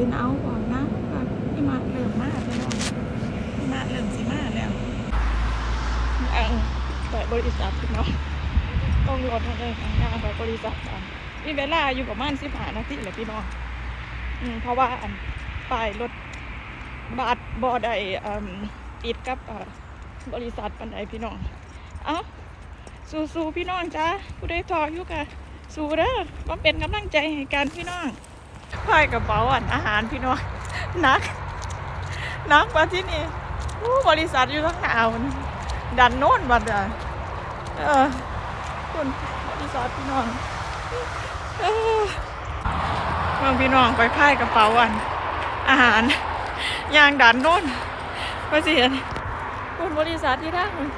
สิหนาวก่อนนะว่าที่มาเริ่มมาแล้วที่มาเริ่มสิมาแล้วอังไปบริษัทพี่น้องต้องรถเลยงานไปบริษัทกันมีเวลาอยู่ประมาณสิบห้านาทีแหละพี่น้องอืมเพราะว่าอันป้ายรถบัสบอได้อืมติดกับบริษัทปันไดพี่น้อง เอ้าสู้ๆพี่น้องจ้าผู้ใดทออยู่กะสู้เด้อมาเป็นกำลังใจให้กันพี่น้อง พายกระเป๋าอันอาหารพี่น้องนัก นักกว่าที่นี่อู้บริษัทอยู่ข้างหน้ามันดันโน่นบัดอะเออคุณบริษัทพี่น้องเออเมืองพี่น้องไปพายกระเป๋าอัน อาหารยางดันโน่นว่าสิเห็นคุณบริษัทที่ทางน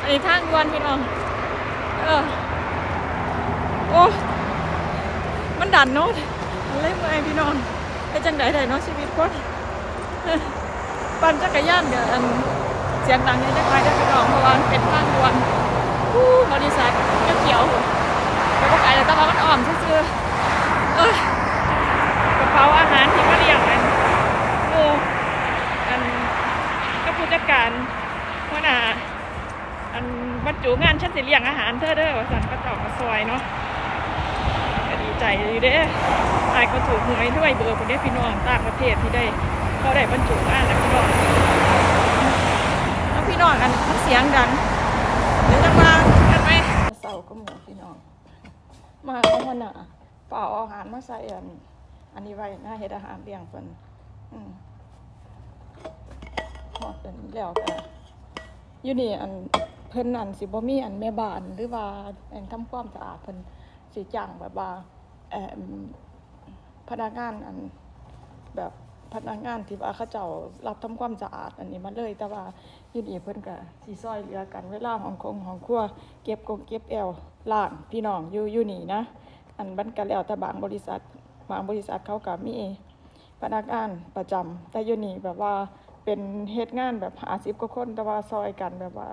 อันนี้ทางด่วนพี่น้องเออโอ้มันดันเนาะมัน เล่นเมื่อยพี่น้องไปจังไดได้เนาะชีวิตคนปั่นจักรยานเดี๋ยวอันเสียงดังเนี่ยจะคลายได้อพี่น้องเพราะว่าเป็นทางด่วนอู้บริษัทเขียวแล้วก็ไกลแต่ว่ามันอ่อมซื่อๆเออกระเป๋าอาหารที่มาเรียงอันโอ้อันก็ผู้จัดการหัวหน้าอันบรรจุงานฉันสิเลี้ยงอาหารเธอเด้อว่าสันก็เจ้ามาซอยเนาะ ใจอยู่เด้อายก็ถูกหวยด้วยเบอร์คนได้พี่น้องต่างประเทศที่ได้เขาได้บรรจุงานแล้วพี่น้องแล้วพี่น้องอันมันเสียงดังเดี๋ยวจะมากันไหมเสาก็หมูพี่น้อง มาเอาหัวหน้าเปล่าเอาอาหารมาใส่อันอันนี้ไว้หน้าเฮ็ดอาหารเลี้ยงเพิ่นอืมหอดเป็นแล้วกันอยู่นี่อันเพิ่นอันสิบ่มีอันแม่บ้านหรือว่าอันทำความสะอาดเพิ่นสิจ้างแบบว่าเอ่อ พนักงานอันแบบพนักงานที่ว่าเขาเจ้ารับทำความสะอาดอันนี้มาเลย แต่ว่าอยู่นี่เพิ่นก็สิซอยเหลือกันเวลาของคงของครัว เก็บกงเก็บแอวล้างพี่น้องอยู่อยู่นี่นะ อันมันก็แล้วแต่บางบริษัทบางบริษัทเขาก็มีพนักงานประจำแต่อยู่นี่แบบว่าเป็นเฮ็ดงานแบบหาสิบกว่าคนแต่ว่าซอยกันแบบว่า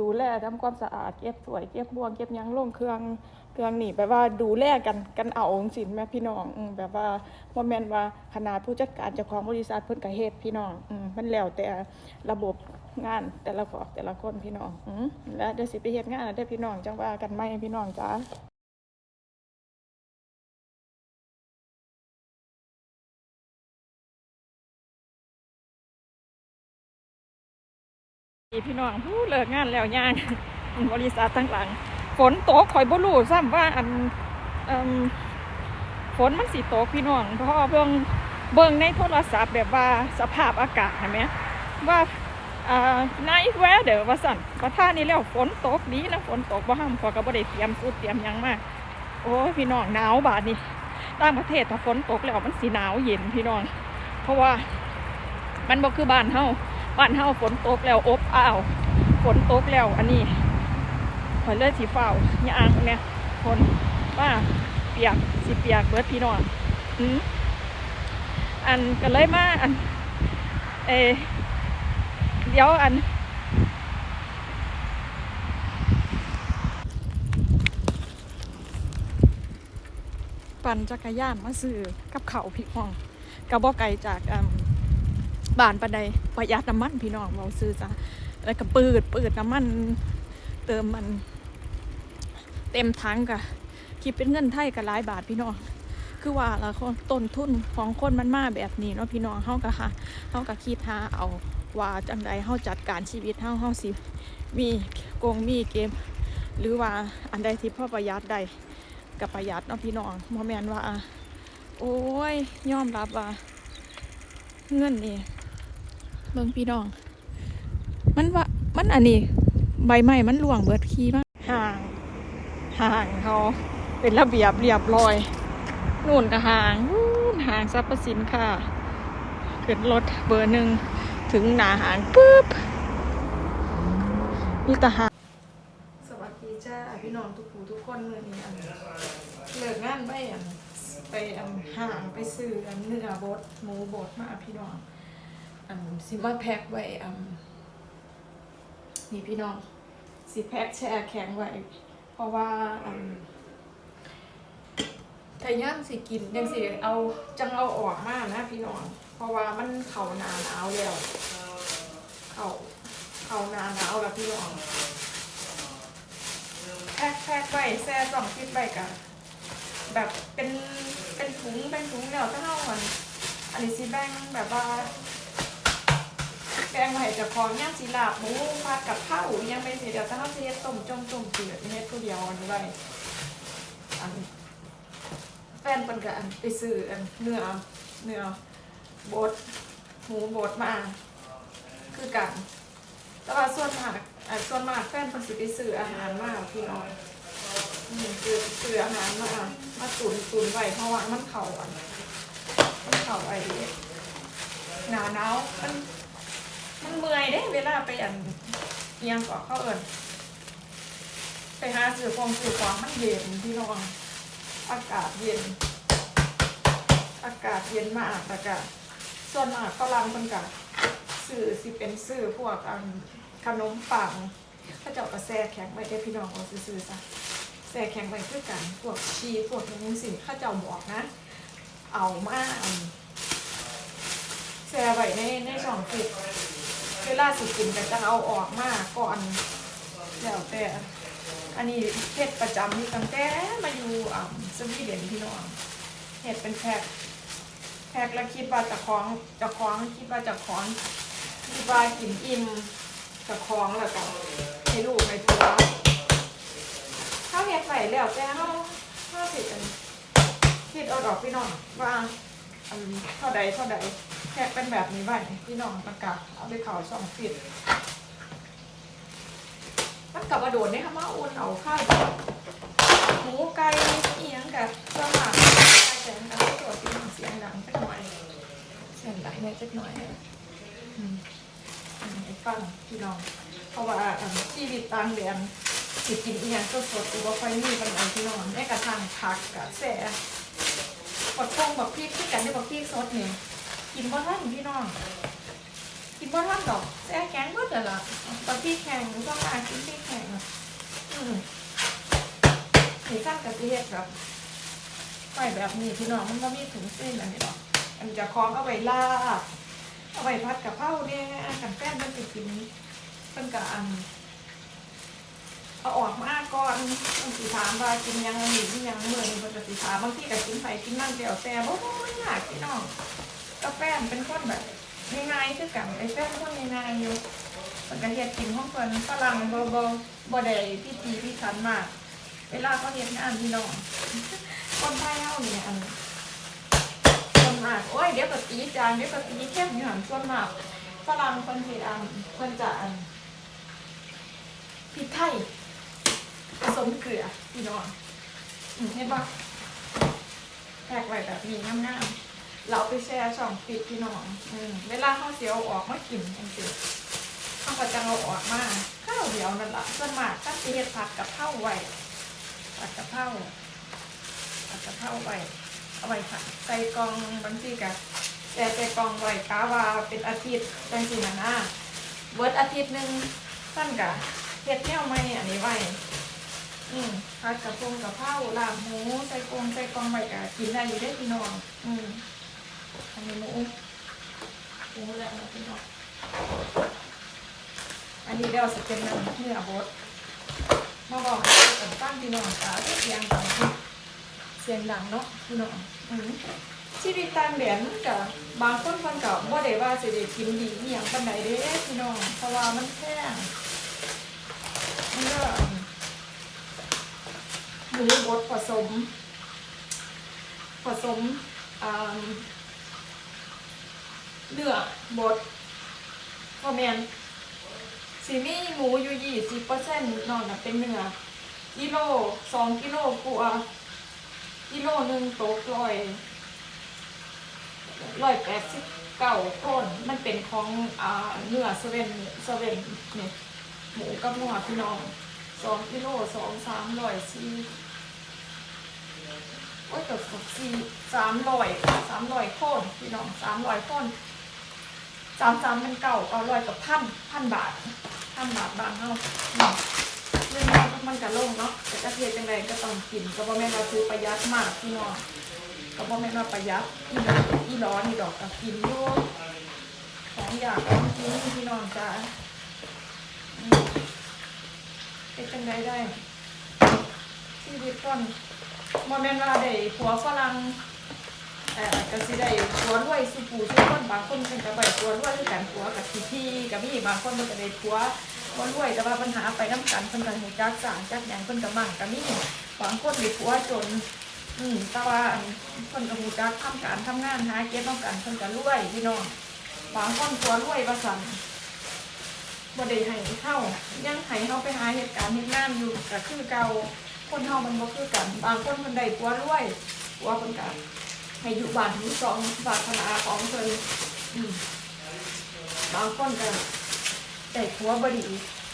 ดูแลทำความสะอาดเก็บสวยเก็บบวงเก็บยังลงเครื่องเครื่องนี่แบบว่าดูแลกันกันเอาองซี่แม่พี่น้องอแบบว่าบ่แม่นว่าขนาดผู้จัดการเจ้าของบริษัทเพิ่นกระเฮ็ดพี่น้องอมันแล้วแต่ระบบงานแต่ละคนแต่ละคนพี่น้องอแล้วเดี๋ยวสิไปเฮ็ดงานแล้วเด้พี่น้องจังว่ากันไหมพี่น้องจ้า พี่น้องผู้เลิกงานแล้วย่างบริษัททั้งหลัง ฝนตกข่อยบ่รู้ซ้ำว่าอันฝนมันสิตกพี่น้องเพราะเบิ่งเบิ่งในโทรศัพท์แบบว่าสภาพอากาศเห็นไหมว่าอ่าไนท์แวร์เดี๋ยวว่าสั่นประท่านี้แล้วฝนตกดีนะฝนตกบ่ห้ามขอยก็บ่ได้เตรียมสูทเตรียมยังมากโอ้พี่น้องหนาวบาดนี้ต่างประเทศถ้าฝนตกแล้วมันสิหนาวเย็นพี่น้อง เพราะว่ามันบ่คือบ้านเฮา บ้านเฮาฝนตกแล้วอบอ้าวฝนตกแล้วอันนี้ขอยเลยสีฟ้าวยางเนี่ยฝนว่าเปียกสิเปียกเบิดพี่น้องอืมอันก็เลยมาอันเอเดี๋ยวอันปั่นจักรยานมาซื้อกับเขาพี่น้องกับบ่ไกลจากอืม บานปานใดประหยัดน้ำมันพี่น้องเราซื้อจ้ะแล้วก็เปิดเปิดน้ำมัน เติมมัน เต็มถังกะคิดเป็นเงินไทยก็หลายบาทพี่น้องคือว่าละคนต้นทุนของคนมันมาแบบนี้เนาะพี่น้องเฮาก็หาเฮาก็คิดหาเอาว่าจังใดเฮาจัดการชีวิตเฮาเฮาสิมีโกงมีเกม หรือว่าอันใดที่พ่อประหยัดได้ก็ประหยัดเนาะพี่น้องบ่แมนว่า โอ้ยยอมรับว่า เงินนี่ เบิ่งพี่น้อง มันว่ามันอันนี้ ใบไม้มันหลวงเบิดขี้มากห่างห่างเขาเป็นระเบียบเรียบร้อยนู่นก็ห่างนู่นห่างสรรพสินค้าขึ้นรถเบอร์หนึ่งถึงหนาห่างปุ๊บนี่ตาหางสวัสดีจ้าพี่น้องทุกผู้ทุกคนเมื่อนี้อันเลิกงานไปอันไปอันห่างไปซื้ออันเนื้อบดหมูบดมาพี่น้อง อันสิมาแพ็คไว้อันนี่พี่น้องสิแพ็คแช่แข็งไว้ เพราะว่าอันถ้าย่ามสิกินยังสิเอาจังเอาออกมากนะพี่น้อง เพราะว่ามันเข่านาหนาวแล้ว เข่าเข่านาหนาวแล้วพี่น้องแพ็คแพ็คไว้แซ่สองฟิตไว้กันแบบเป็นเป็นถุงเป็นถุงแล้วถ้าเอาอันอันนี้สิแบ่งแบบว่า กงไว้เจะพร้าขอมย่างสีลาบหมูผัดกับข้าวยังเป็นสีเดี๋ยวถ้าเอาสิเฮ็ต้มจมต้มเจืดเฮ็ดผู้เดียวอันนี้ไว้อันแฟนเป็นกับอันไปซื้ออันเนื้อเนื้อบดหมูบดมาคือกันแต่ว่าส่วนมากส่วนมากแฟนคนสิไปซื้ออาหารมาพี่น้องอืมซื้อซื้ออาหารมามาตุนตุนไว้เพราะว่ามันเข่าอะมันเข่าไอเดียหนาวหนาวมัน มันเมื่อยเด้เวลาไปอันเอียงเกาะเข้าเอิญไปหาซื้อของซื้อของมันเย็นพี่น้องอากาศเย็น อากาศเย็นมากแต่ก็ส่วนมากฝรั่งคนกะสื่อสิเป็นสื่อพวกอันขนมปังถ้าเจ้าก็แซแข็งไว้ได้พี่น้องเอาซื้อๆซะแซ่แข็งไว้คือกันพวกชีพวกนี้สิข้าเจ้าบอกนะ เอามาแซ่ไว้ในในช่องฟิต เวลาสิกินก็จะเอาออกมาก่อนแล้วแต่อันนี้เฮ็ดประจำนี่ตั้งแต่มาอยู่อ่าสวีเดนพี่น้องเฮ็ดเป็นแพ็คแพ็กแล้วคิดว่าจะคล้องจะคล้องคิดว่าจะคล้องคิดว่ากินอิ่มจะคล้องแล้วก็ให้ลูกให้ผัวข้าวเห็ดไหวแล้วแต่เขาข้าวสิอันคิดเอาดอกพี่น้องว่าอันเท่าใดเท่าใด แพ็กเป็นแบบนี้ไว้พี่น้องประกาศเอาไปเข่าช่องฟิตมันกลับมาโดดเนี่ยค่ะมาอุ่นเอาข้าวหมูไก่เอียงกับเครื่องหมักไก่แกงกับตัวตีเสียงดังสักหน่อยเสียงดังเนี่ยสักหน่อยอืมอืมให้ฟังพี่น้องเพราะว่าชีวิตต่างแดนสิกินอีหยังสดๆตัวค่อยมีปัญหาพี่น้องแม้กระทั่งผักกับแซ่บักทงบักพริกที่กันได้บักพริกสดเนี่ย กินบ่ทันพี่น้อง กินบ่ทันดอกแซ่แข็งเบิดเลยล่ะบักพริกแข็งก็มากินพริกแข็งอะอืมนี่สั้นกับสิเฮ็ดแบบไปแบบนี้พี่น้องมันก็มีถุงเส้นอันนี้ดอกอันจะคล้องเอาไว้ลาบเอาไว้พัดกับข้าวเนี่ยกันแป้นมันจะกินเป็นกับอันเอาออกมาก่อนมันสีถามว่ากินยังหรือกินยังเมื่อนี่มันจะสีถามบางทีก็กินไผ่กินนั่นเดียวแต่บ่บ่ยากพี่น้อง กาแฟนเป็นคนแบบง่ายๆคือกันไอ้แฟนคนง่ายๆอยู่มันก็เฮ็ดกินของเพิ่นฝรั่งบ่บ่บ่ได้พิธีพิถันมาก เวลาเขาเฮ็ดงานพี่น้องคนไทยเฮาเนี่ยอันส่วนมากโอ้ยเดี๋ยวก็ตีจานเดี๋ยวก็ตีเข้มอยู่หันส่วนมากฝรั่งคนที่อันเพิ่นจะอันพริกไทยผสมเกลือพี่น้องเห็นปะแพกไว้แบบนี้งามๆ เราไปแช่ช่องฟิตพี่น้องอืมเวลาเขาเสียวออกมากินจังซี่เขาก็จะเอาออกมาข้าวเดียวนั่นละส่วนมากถ้าเฮ็ดผัดกับข้าวไว้ผัดกับข้าวผัดกับข้าวไว้เอาไว้ค่ะใส่กองบางทีกะแต่ใส่กองไว้กาวาเป็นอาทิตย์จังสินะนะเบิร์ดอาทิตย์หนึ่งสั้นกะเฮ็ดแนวใหม่อันนี้ไว้อืมผัดกระพงกับข้าวลาบหมูใส่กองใส่กองไว้กะกินได้อยู่ได้พี่น้อง อืม อันนี้หมูหมูแล้วนะพี่น้องอันนี้เดี๋ยวจะเป็นน้ำเนื้อบดมาบอกกันฟังพี่น้องตาเสียงดังเสียงดังเนาะพี่น้องอืมชีวิตต่างแดนมันกับบางคนคนกับบ่ได้ว่าสิได้กินดีอย่างปานใดเด้พี่น้องเพราะว่ามันแพงมันก็หมูบดผสม ผสมอ่า เนื้อบดก็แมนสิมีหมูอยู่ยี่สิบเปอร์เซ็นต์นอนเป็นเนื้อกิโลสองกิโลกว่ากิโลหนึ่งตกร้อยร้อยแปดสิบเก้าต้นมันเป็นของอ่าเนื้อสเวนสเวนเนี่ยหมูกับหมูพี่น้องสองกิโลสองสามร้อยสี่โอ้ยเกือบสี่สามร้อยสามร้อยโคนพี่น้องสามร้อยโคน สามสามเป็นเก่าเก้าร้อยกับพันพันบาทพันบาทบางเท่าอืมซึ่งมันมันก็ลงเนาะแต่กระเทียมจังไรก็ต้องกินก็บ่แม่นว่าซื้อประหยัดมากพี่น้องก็บ่แม่นว่าประหยัดอีหลออีหลอนี่ดอกก็กินอยู่ของอยากของกินพี่น้องจ้าอืมเป็นจังไรได้ชีวิตก่อนบ่แม่นว่าได้ผัวฝรั่ง เออก็สิได้ผัวรวยสุปูสุคนบางคนเพิ่นก็บ่ได้ผัวรวยคือกันผัวกับที่ที่ก็มีบางคนเพิ่นก็ได้ผัวคนรวยแต่ว่าปัญหาไปน้ำกันเพิ่นก็หูจักสร้างจักหยังเพิ่นก็มั่งก็มีบางคนมีผัวจนอืมแต่ว่าอันเพิ่นก็หูจักทำการทำงานหาเก็บต้องกันเพิ่นก็รวยพี่น้องบางคนผัวรวยว่าซั่นบ่ได้ให้เข้ายังให้เฮาไปหาเหตุการณ์เฮ็ดงานอยู่ก็คือเก่าคนเฮามันบ่คือกัน บางคนเพิ่นได้ผัวรวยผัวเพิ่นก็ ให้อยู่บ้านอยู่สองศาสนาของเพิ่นอืมบางคนก็แต่ผัวบดี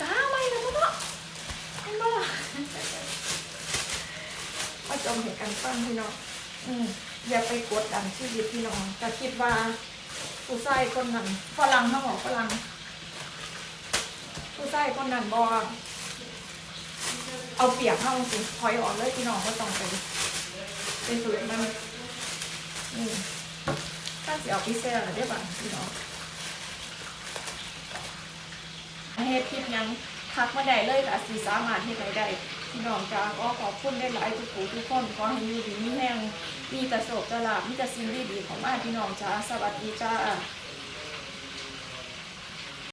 ก้าไม่นะพ่อเห็นบ่ล่ะมาจมเหตุการณ์ฟังพี่น้องอืมอย่าไปกดดันชีวิตพี่น้องจะคิดว่าผู้ชายคนนั้นฝรั่งเขาบอกฝรั่งผู้ชายคนนั้นบอกเอาเปียบเข้าสิถอยออกเลยพี่น้องก็ต้องไปไปฝืนมัน เอาพิเศษอะไรได้บ้างพี่น้องเฮ็ดคลิปยังทักมาได้เลยค่ะสิสามารถเฮ็ดได้ได้พี่น้องจ้าก็ขอบคุณได้หลายทุกผู้ทุกคนขอให้อยู่ดีมีแรงมีแต่โศกตลาบมีแต่สิ่งดีๆของมาพี่น้องจ้าสวัสดีจ้า